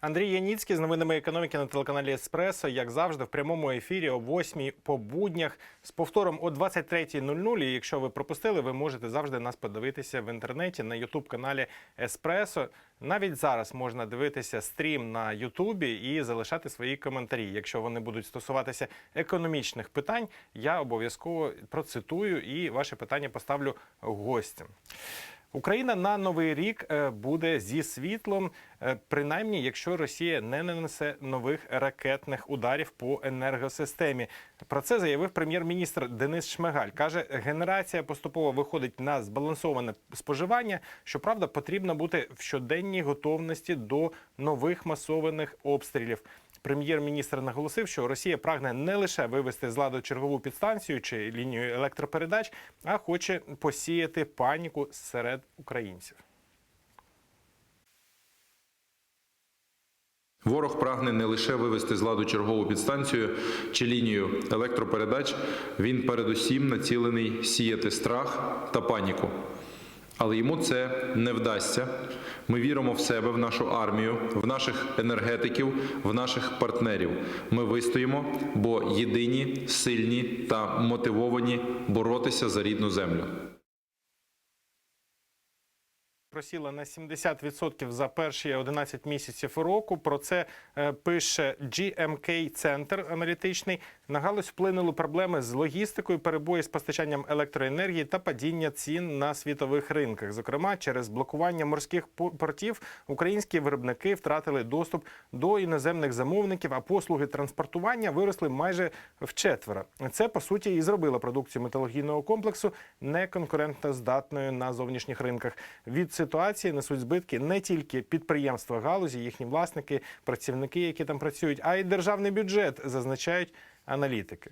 Андрій Яніцький з новинами економіки на телеканалі Еспресо, як завжди, в прямому ефірі о 8 по буднях з повтором о 23.00. І якщо ви пропустили, ви можете завжди нас подивитися в інтернеті на Ютуб каналі Еспресо. Навіть зараз можна дивитися стрім на Ютубі і залишати свої коментарі. Якщо вони будуть стосуватися економічних питань, я обов'язково процитую і ваші питання поставлю гостям. Україна на новий рік е, буде зі світлом, е, принаймні, якщо Росія не нанесе нових ракетних ударів по енергосистемі. Про це заявив прем'єр-міністр Денис Шмигаль. каже, генерація поступово виходить на збалансоване споживання. Щоправда, потрібно бути в щоденній готовності до нових масованих обстрілів. Прем'єр-міністр наголосив, що Росія прагне не лише вивести з ладу чергову підстанцію чи лінію електропередач, а хоче посіяти паніку серед українців. Ворог прагне не лише вивести з ладу чергову підстанцію чи лінію електропередач, він передусім націлений сіяти страх та паніку. Але йому це не вдасться. Ми віримо в себе, в нашу армію, в наших енергетиків, в наших партнерів. Ми вистоїмо, бо єдині, сильні та мотивовані боротися за рідну землю. Просіла на 70% за перші 11 місяців року. Про це е, пише GMK Центр аналітичний. На галузь вплинули проблеми з логістикою, перебої з постачанням електроенергії та падіння цін на світових ринках. Зокрема, через блокування морських портів українські виробники втратили доступ до іноземних замовників, а послуги транспортування виросли майже вчетверо. Це по суті і зробило продукцію металургійного комплексу неконкурентно здатною на зовнішніх ринках. Від ситуації несуть збитки не тільки підприємства галузі, їхні власники, працівники, які там працюють, а й державний бюджет, зазначають аналітики.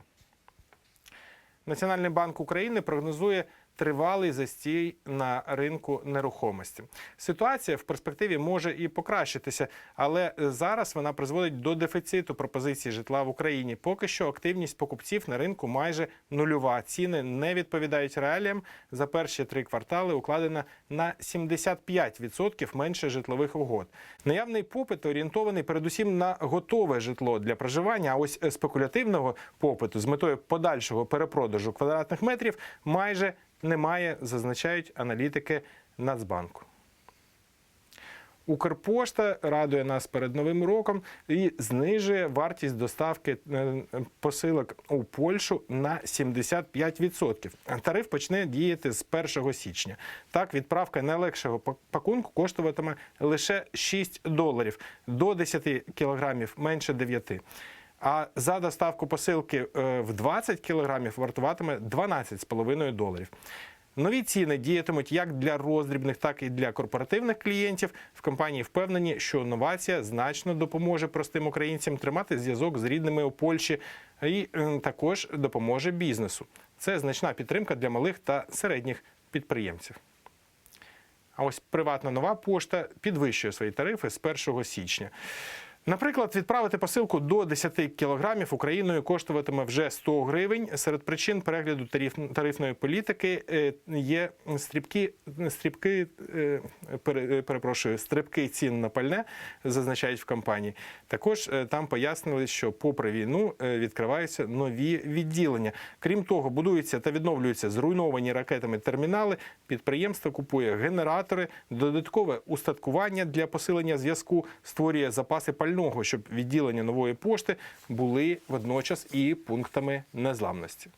Національний банк України прогнозує тривалий застій на ринку нерухомості. Ситуація в перспективі може і покращитися, але зараз вона призводить до дефіциту пропозиції житла в Україні. Поки що активність покупців на ринку майже нульова. Ціни не відповідають реаліям. За перші три квартали укладено на 75% менше житлових угод. Наявний попит орієнтований передусім на готове житло для проживання. А ось спекулятивного попиту з метою подальшого перепродажу квадратних метрів майже немає, зазначають аналітики Нацбанку. Укрпошта радує нас перед новим роком і знижує вартість доставки е, посилок у Польщу на 75%. Тариф почне діяти з 1 січня. Так, відправка найлегшого пакунку коштуватиме лише 6 доларів до 10 кілограмів менше 9. А за доставку посилки е, в 20 кілограмів вартуватиме 12,5 доларів. Нові ціни діятимуть як для роздрібних, так і для корпоративних клієнтів. В компанії впевнені, що новація значно допоможе простим українцям тримати зв'язок з рідними у Польщі і е, також допоможе бізнесу. Це значна підтримка для малих та середніх підприємців. А ось приватна нова пошта підвищує свої тарифи з 1 січня. Наприклад, відправити посилку до 10 кілограмів Україною коштуватиме вже 100 гривень. Серед причин перегляду тариф, тарифної політики е, є стрибки, стрибки е, е, перепрошую, стрибки цін на пальне, зазначають в компанії. Також там пояснили, що попри війну відкриваються нові відділення. Крім того, будуються та відновлюються зруйновані ракетами термінали. Підприємство купує генератори, додаткове устаткування для посилення зв'язку, створює запаси пального, щоб відділення нової пошти були водночас і пунктами незламності.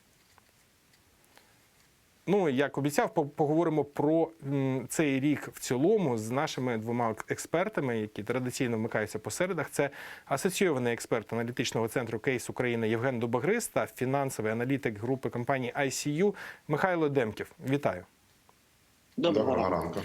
Ну, як обіцяв, поговоримо про цей рік в цілому з нашими двома експертами, які традиційно вмикаються по середах. Це асоційований експерт аналітичного центру Кейс України Євген Дубагрис та фінансовий аналітик групи компанії ICU Михайло Демків. Вітаю. Доброго ранку.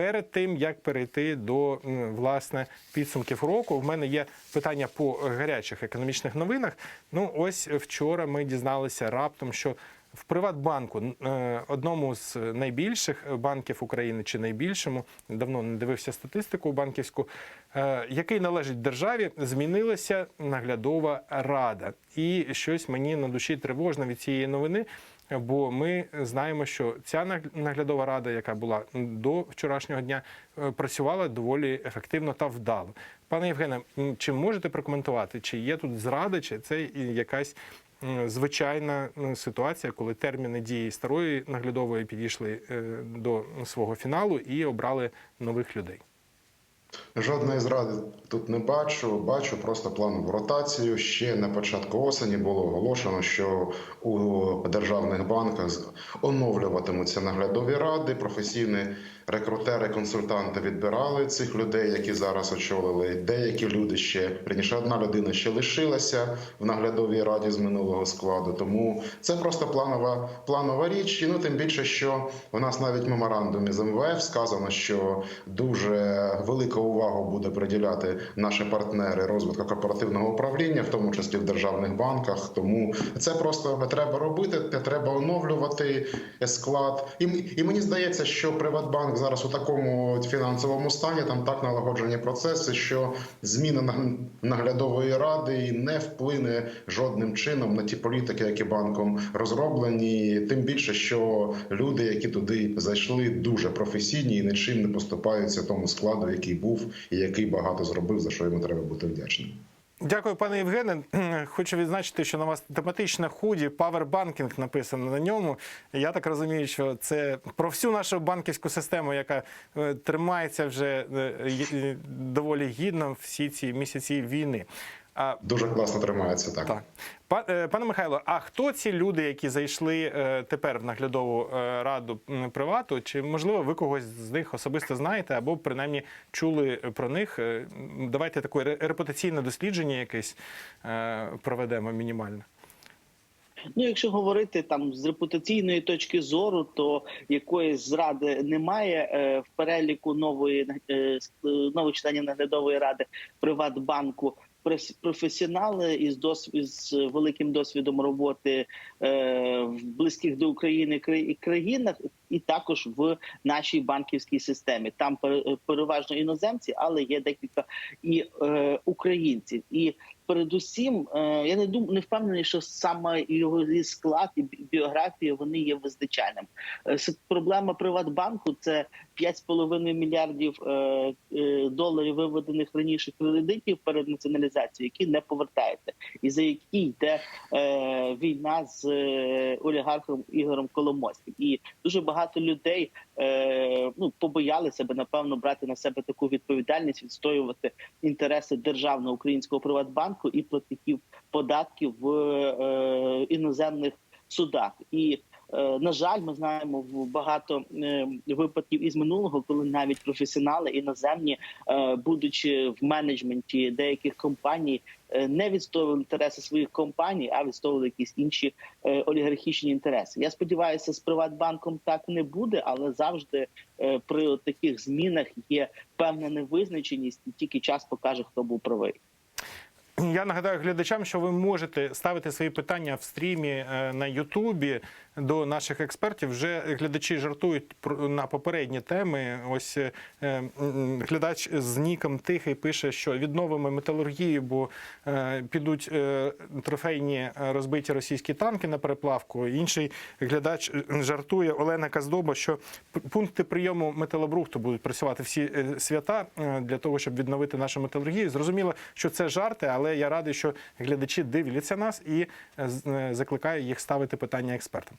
Перед тим як перейти до власне підсумків року, в мене є питання по гарячих економічних новинах. Ну, ось вчора ми дізналися раптом, що в Приватбанку, е, одному з найбільших банків України чи найбільшому, давно не дивився статистику банківську, е, який належить державі, змінилася наглядова рада. І щось мені на душі тривожно від цієї новини. Бо ми знаємо, що ця наг- наглядова рада, яка була до вчорашнього дня, е, працювала доволі ефективно та вдало. Пане Євгене, чи можете прокоментувати, чи є тут зрада, чи це якась звичайна ситуація, коли терміни дії старої наглядової підійшли е, до свого фіналу і обрали нових людей? Жодної зради тут не бачу. Бачу просто планову ротацію. Ще на початку осені було оголошено, що у державних банках оновлюватимуться наглядові ради. Професійні рекрутери, консультанти відбирали цих людей, які зараз очолили. Деякі люди ще раніше одна людина ще лишилася в наглядовій раді з минулого складу. Тому це просто планова планова річ. І ну тим більше, що у нас навіть в меморандумі з МВФ сказано, що дуже велика увага буде приділяти наші партнери розвитку корпоративного управління, в тому числі в державних банках. Тому це просто треба робити. Треба оновлювати склад. І, і мені здається, що Приватбанк зараз у такому фінансовому стані там так налагоджені процеси, що зміна наг- наглядової ради не вплине жодним чином на ті політики, які банком розроблені. Тим більше, що люди, які туди зайшли, дуже професійні і нічим не поступаються тому складу, який був і який багато зробив, за що йому треба бути вдячним. Дякую, пане Євгене. Хочу відзначити, що на вас тематичне худі павербанкінг написано на ньому. Я так розумію, що це про всю нашу банківську систему, яка е, тримається вже е, доволі гідно всі ці місяці війни. А Дуже класно тримається так. так, Па- е, пане Михайло, а хто ці люди, які зайшли е, тепер в наглядову е, раду привату? Чи можливо ви когось з них особисто знаєте, або принаймні чули про них? Давайте таке ре- репутаційне дослідження якесь проведемо мінімальне. Ну, якщо говорити там з репутаційної точки зору, то якоїсь зради немає Е, в переліку нової с- нових членів наглядової ради Приватбанку. Професіонали із досвід з великим досвідом роботи е, в близьких до України краї- країнах, і також в нашій банківській системі. Там пере- переважно іноземці, але є декілька і е, українців. І передусім, е, я не думаю, не впевнений, що саме його склад і біографія вони є визначальним. Е, Проблема Приватбанку це 5,5 мільярдів е, доларів виведених раніше кредитів перед націоналізацією, які не повертаються, і за які йде війна з олігархом Ігорем Коломойським. І дуже багато людей ну побоялися би напевно брати на себе таку відповідальність, відстоювати інтереси державного українського приватбанку і платників податків в е, іноземних судах. І е, на жаль, ми знаємо в багато е, випадків із минулого, коли навіть професіонали іноземні, е, будучи в менеджменті деяких компаній, е, не відстоювали інтереси своїх компаній, а відстоювали якісь інші е, олігархічні інтереси. Я сподіваюся, з Приватбанком так не буде, але завжди е, при таких змінах є певна невизначеність, і тільки час покаже, хто був правий. Я нагадаю глядачам, що ви можете ставити свої питання в стрімі е, на Ютубі до наших експертів. Вже глядачі жартують на попередні теми. Ось е, глядач з ніком Тихий пише, що відновимо металургію, бо е, підуть е, трофейні розбиті російські танки на переплавку. Інший глядач жартує Олена Каздоба, що пункти прийому металобрухту будуть працювати всі свята для того, щоб відновити нашу металургію. Зрозуміло, що це жарти, але я радий, що глядачі дивляться нас і закликаю їх ставити питання експертам.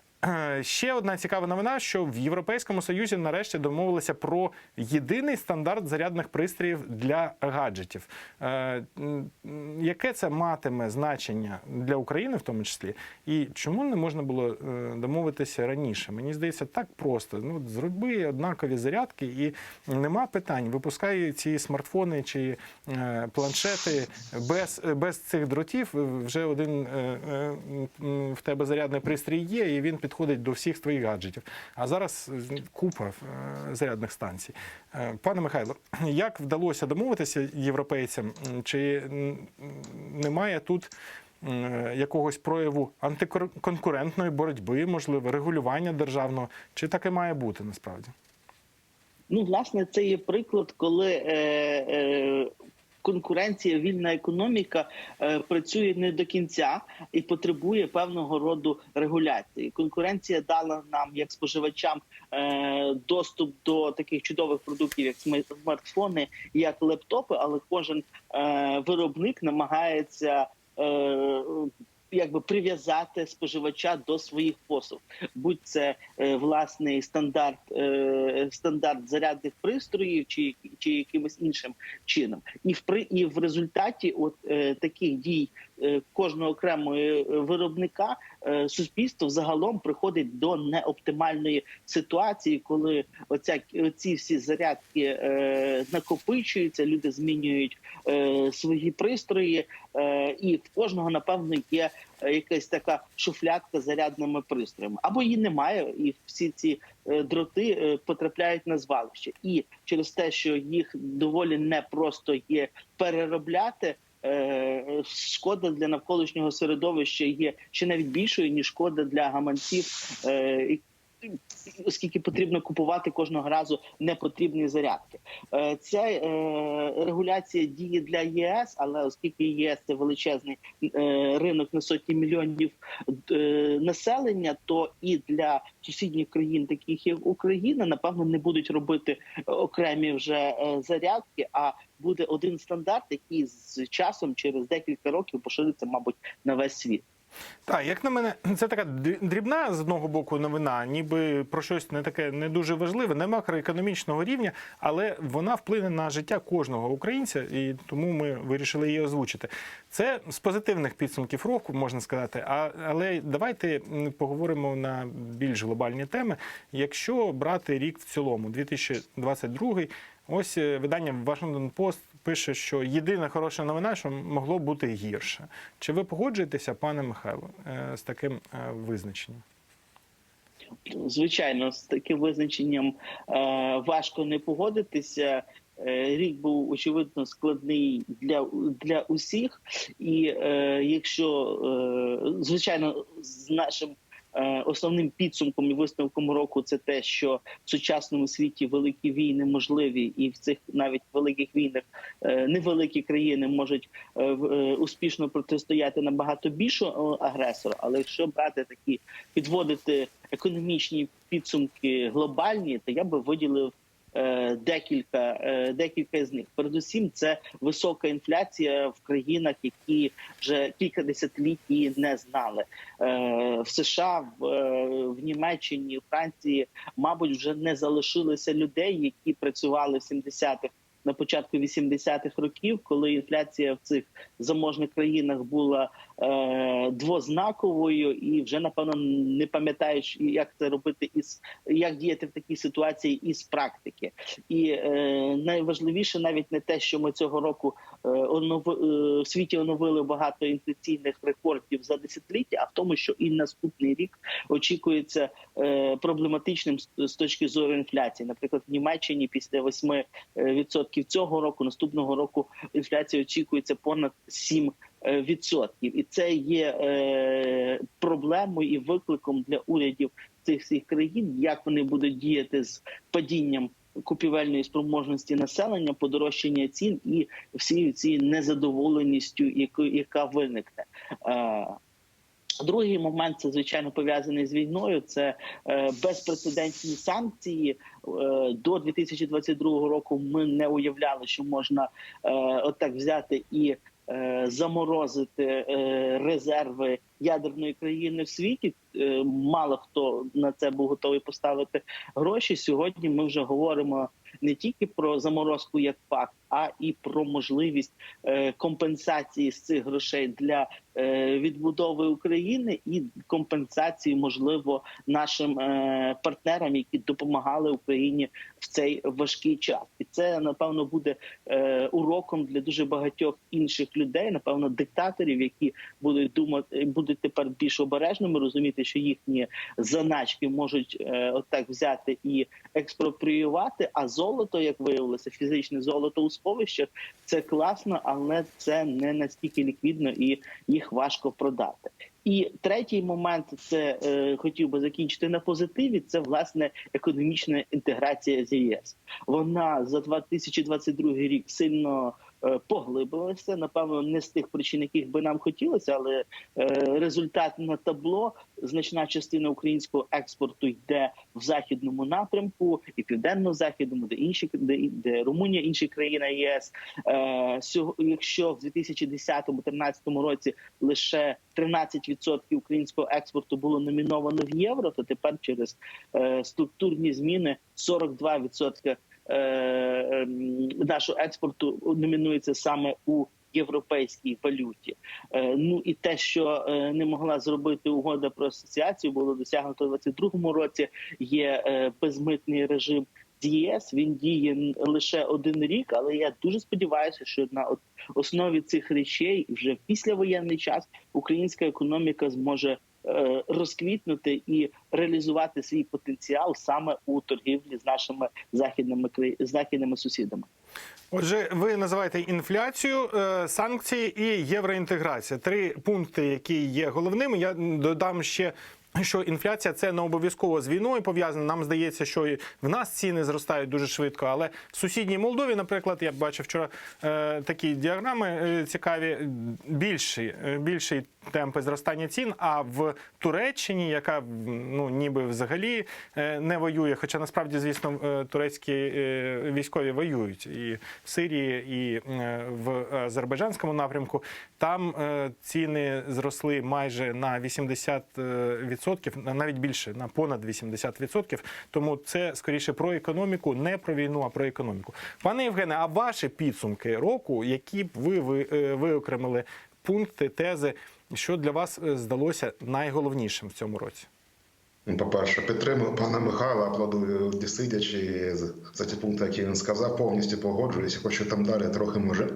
Ще одна цікава новина, що в Європейському Союзі нарешті домовилися про єдиний стандарт зарядних пристроїв для гаджетів. Е, Яке це матиме значення для України, в тому числі, і чому не можна було е, домовитися раніше? Мені здається, так просто. Ну, зроби однакові зарядки, і нема питань. Випускай ці смартфони чи е, планшети без, без цих дротів. Вже один е, е, в тебе зарядний пристрій є, і він підходить до всіх твоїх гаджетів. А зараз е, купа е, зарядних станцій. Е, Пане Михайло, як вдалося домовитися європейцям? Чи немає тут? Якогось прояву антиконкурентної боротьби, можливо, регулювання державного, чи таке має бути насправді? Ну, власне, це є приклад, коли е, е, конкуренція, вільна економіка е, працює не до кінця і потребує певного роду регуляції. Конкуренція дала нам, як споживачам, е, доступ до таких чудових продуктів, як смартфони, як лептопи, але кожен е, виробник намагається. Якби прив'язати споживача до своїх послуг, будь це е, власний стандарт, е, стандарт зарядних пристроїв, чи, чи якимось іншим чином, і в і в результаті от е, таких дій е, кожного окремого е, виробника суспільство загалом приходить до неоптимальної ситуації, коли оця ці всі зарядки е, накопичуються, люди змінюють е, свої пристрої, е, і в кожного напевно є е, якась така шуфлядка з зарядними пристроями, або її немає, і всі ці е, дроти е, потрапляють на звалище. І через те, що їх доволі непросто є переробляти. Е, Шкода для навколишнього середовища є ще навіть більшою ніж шкода для гаманців, е, оскільки потрібно купувати кожного разу непотрібні зарядки. Е, Ця е, регуляція діє для ЄС, але оскільки ЄС це величезний е, ринок на сотні мільйонів населення, то і для сусідніх країн, таких як Україна, напевно, не будуть робити окремі вже зарядки. А буде один стандарт, який з часом через декілька років пошириться, мабуть, на весь світ. Так, як на мене, це така дрібна з одного боку новина, ніби про щось не таке не дуже важливе, не макроекономічного рівня, але вона вплине на життя кожного українця, і тому ми вирішили її озвучити. Це з позитивних підсумків року, можна сказати. А, але давайте поговоримо на більш глобальні теми. Якщо брати рік в цілому, 2022, ось е, видання Washington Post пише, що єдина хороша новина, що могло бути гірше. Чи ви погоджуєтеся, пане Михайло, е, з таким е, визначенням? Звичайно, з таким визначенням важко не погодитися. Рік був очевидно складний для, для усіх, і е, якщо е, звичайно з нашим основним підсумком і висновком року це те, що в сучасному світі великі війни можливі, і в цих навіть великих війнах е, невеликі країни можуть е, е, успішно протистояти набагато більшого агресора. Але якщо брати такі підводити економічні підсумки глобальні, то я би виділив е, декілька, е, декілька з них. Передусім, це висока інфляція в країнах, які вже кілька десятиліть її не знали. Е, В США, в, е, в Німеччині, в Франції, мабуть, вже не залишилося людей, які працювали в 70-х. На початку 80-х років, коли інфляція в цих заможних країнах була е, двознаковою, і вже напевно не пам'ятаєш, як це робити із як діяти в такій ситуації із практики. І е, найважливіше навіть не те, що ми цього року е, онови, е, в світі оновили багато інфляційних рекордів за десятиліття, а в тому, що і наступний рік очікується е, проблематичним з, з точки зору інфляції. Наприклад, в Німеччині після 8% відсотків цього року, наступного року інфляція очікується понад 7%. Е, Відсотків, і це є е, проблемою і викликом для урядів цих всіх країн, як вони будуть діяти з падінням купівельної спроможності населення, подорожчання цін і всі ці незадоволеністю, яка виникне. Е, Другий момент це звичайно пов'язаний з війною. Це безпрецедентні санкції. До 2022 року ми не уявляли, що можна отак взяти і заморозити е, резерви ядерної країни в світі. Е, мало хто на це був готовий поставити гроші. Сьогодні ми вже говоримо не тільки про заморозку як факт, а і про можливість е, компенсації з цих грошей для е, відбудови України і компенсації, можливо, нашим е, партнерам, які допомагали Україні в цей важкий час, і це напевно буде уроком для дуже багатьох інших людей, напевно, диктаторів, які будуть думати, будуть тепер більш обережними, розуміти, що їхні заначки можуть отак взяти і експропріювати. А золото, як виявилося, фізичне золото у сховищах, це класно, але це не настільки ліквідно і їх важко продати. І третій момент це е, хотів би закінчити на позитиві. Це власне економічна інтеграція з ЄС. Вона за 2022 рік сильно поглибилася. Напевно, не з тих причин, яких би нам хотілося, але е, результат на табло. Значна частина українського експорту йде в західному напрямку і південно-західному, де інші де, де Румунія, інші країни ЄС. Е, якщо в 2010-2013 році лише 13% українського експорту було номіновано в євро, то тепер через е, структурні зміни 42% е, ем, нашого експорту номінується саме у європейській валюті. Е, ну і те, що е, не могла зробити угода про асоціацію, було досягнуто у 2022 році. Є е, безмитний режим. з ЄС він діє лише один рік, але я дуже сподіваюся, що на основі цих речей вже в післявоєнний час українська економіка зможе е, розквітнути і реалізувати свій потенціал саме у торгівлі з нашими західними західними сусідами. Отже, ви називаєте інфляцію, е, санкції і євроінтеграція. Три пункти, які є головними. Я додам ще. Що інфляція це не обов'язково з війною пов'язано. Нам здається, що і в нас ціни зростають дуже швидко. Але в сусідній Молдові, наприклад, я бачив вчора е, такі діаграми е, цікаві. Більші, е, більші темпи зростання цін. А в Туреччині, яка ну ніби взагалі е, не воює, хоча насправді, звісно, е, турецькі е, військові воюють і в Сирії, і в Азербайджанському напрямку. Там ціни зросли майже на 80%, на- навіть більше на понад 80%. Тому це скоріше про економіку, не про війну, а про економіку. Пане Євгене, а ваші підсумки року, які б ви, ви виокремили пункти, тези, що для вас е, здалося найголовнішим в цьому році? Ну, По-перше, підтримую пана Михайла, аплодую сидячи за- ті пункти, які він сказав. Повністю погоджуюся. Хочу там далі трохи може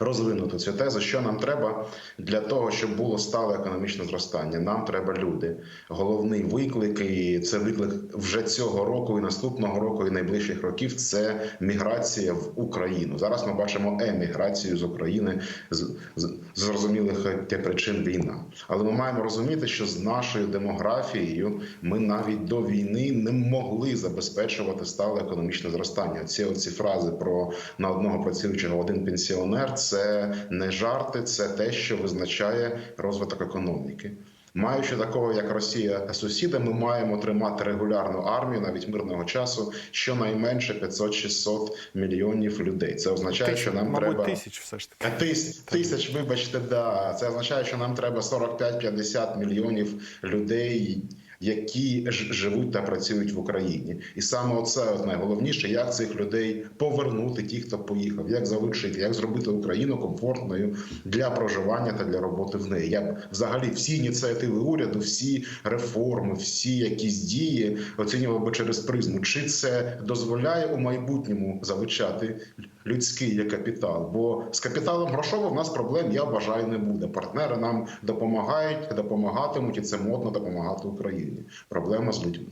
розвинути цю тезу. Що нам треба для того, щоб було стале економічне зростання? Нам треба люди. Головний виклик, і це виклик вже цього року, і наступного року, і найближчих років. Це міграція в Україну. Зараз ми бачимо еміграцію з України з, з зрозумілих е, причин війна. Але ми маємо розуміти, що з нашою демографією ми навіть до війни не могли забезпечувати стале економічне зростання. Ці оці фрази про на одного працюючого один пенсіонер це не жарти, це те, що визначає розвиток економіки. Маючи такого, як Росія сусіда, ми маємо тримати регулярну армію навіть мирного часу, щонайменше 500-600 мільйонів людей. Це означає, що нам Мабуть, треба тисяч все ж таки. Тис, тисяч, вибачте, да. Це означає, що нам треба 45-50 мільйонів людей, які ж- живуть та працюють в Україні. І саме от найголовніше, як цих людей повернути, ті, хто поїхав, як залучити, як зробити Україну комфортною для проживання та для роботи в неї. Я взагалі всі ініціативи уряду, всі реформи, всі якісь дії оцінював би через призму, чи це дозволяє у майбутньому залучати людський є капітал. Бо з капіталом грошовим в нас проблем, я вважаю, не буде. Партнери нам допомагають, допомагатимуть, і це модно допомагати Україні. Проблема з людьми.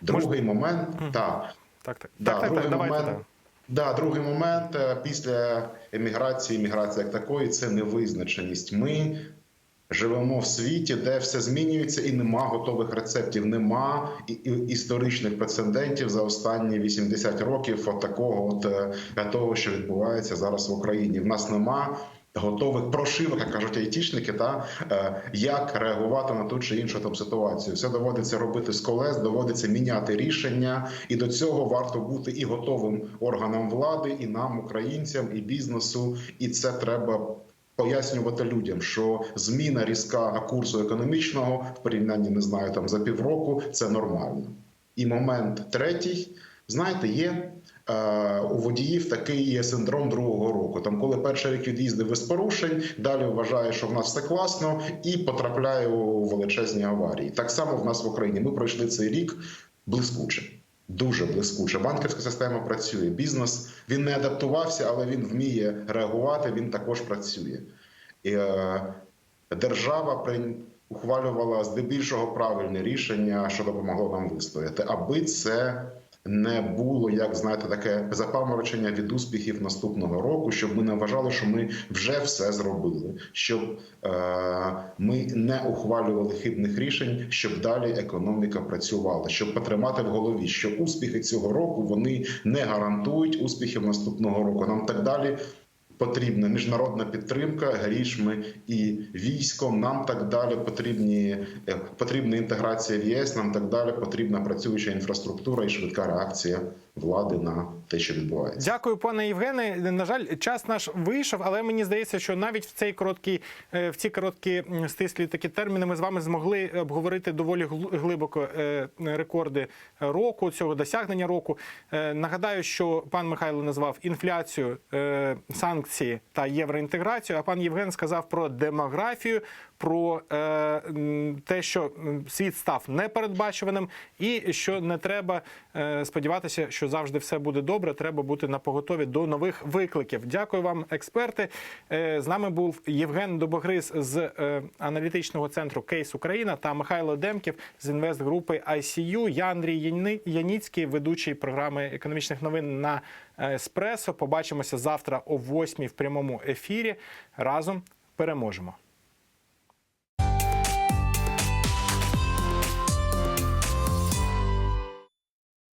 Другий момент, так. Так, так. Да, так, другий так, давайте. момент. так. Да, другий момент е, після еміграції, міграції як такої, це невизначеність. Ми живемо в світі, де все змінюється, і нема готових рецептів, нема історичних прецедентів за останні 80 років от такого от е, того, що відбувається зараз в Україні. В нас нема. Готових прошивок, як кажуть айтішники, та е, як реагувати на ту чи іншу там ситуацію. Все доводиться робити з колес, доводиться міняти рішення, і до цього варто бути і готовим органам влади, і нам, українцям, і бізнесу. І це треба пояснювати людям, що зміна різка курсу економічного в порівнянні не знаю там за півроку це нормально. І момент третій, знаєте, є. е, У водіїв такий є синдром другого року. Там, коли перший рік від'їздив без порушень, далі вважає, що в нас все класно, і потрапляє у величезні аварії. Так само в нас в Україні. Ми пройшли цей рік блискуче. Дуже блискуче. Банківська система працює. Бізнес він не адаптувався, але він вміє реагувати. Він також працює. І, е, держава при ухвалювала здебільшого правильне рішення, що допомогло нам вистояти, аби це не було, як знаєте, таке запаморочення від успіхів наступного року, щоб ми не вважали, що ми вже все зробили, щоб е, ми не ухвалювали хибних рішень, щоб далі економіка працювала, щоб потримати в голові, що успіхи цього року вони не гарантують успіхів наступного року. Нам так далі Потрібна міжнародна підтримка грішми і військом. Нам так далі потрібні е, потрібна інтеграція в ЄС. Нам так далі потрібна працююча інфраструктура і швидка реакція влади на те, що відбувається. Дякую, пане Євгене. На жаль, час наш вийшов, але мені здається, що навіть в цей короткий, е, в ці короткі стислі такі терміни ми з вами змогли обговорити доволі гл- глибоко е, рекорди року, цього досягнення року. Е, Нагадаю, що пан Михайло назвав інфляцію, санкції та євроінтеграцію. А пан Євген сказав про демографію, про те, що світ став непередбачуваним, і що не треба сподіватися, що завжди все буде добре. Треба бути на поготові до нових викликів. Дякую вам, експерти. Е, з нами був Євген Добогриз з е, аналітичного центру Кейс Україна та Михайло Демків з інвестгрупи ICU. Я Андрій Яніцький, ведучий програми економічних новин на Еспресо. Побачимося завтра о 8 в прямому ефірі. Разом переможемо.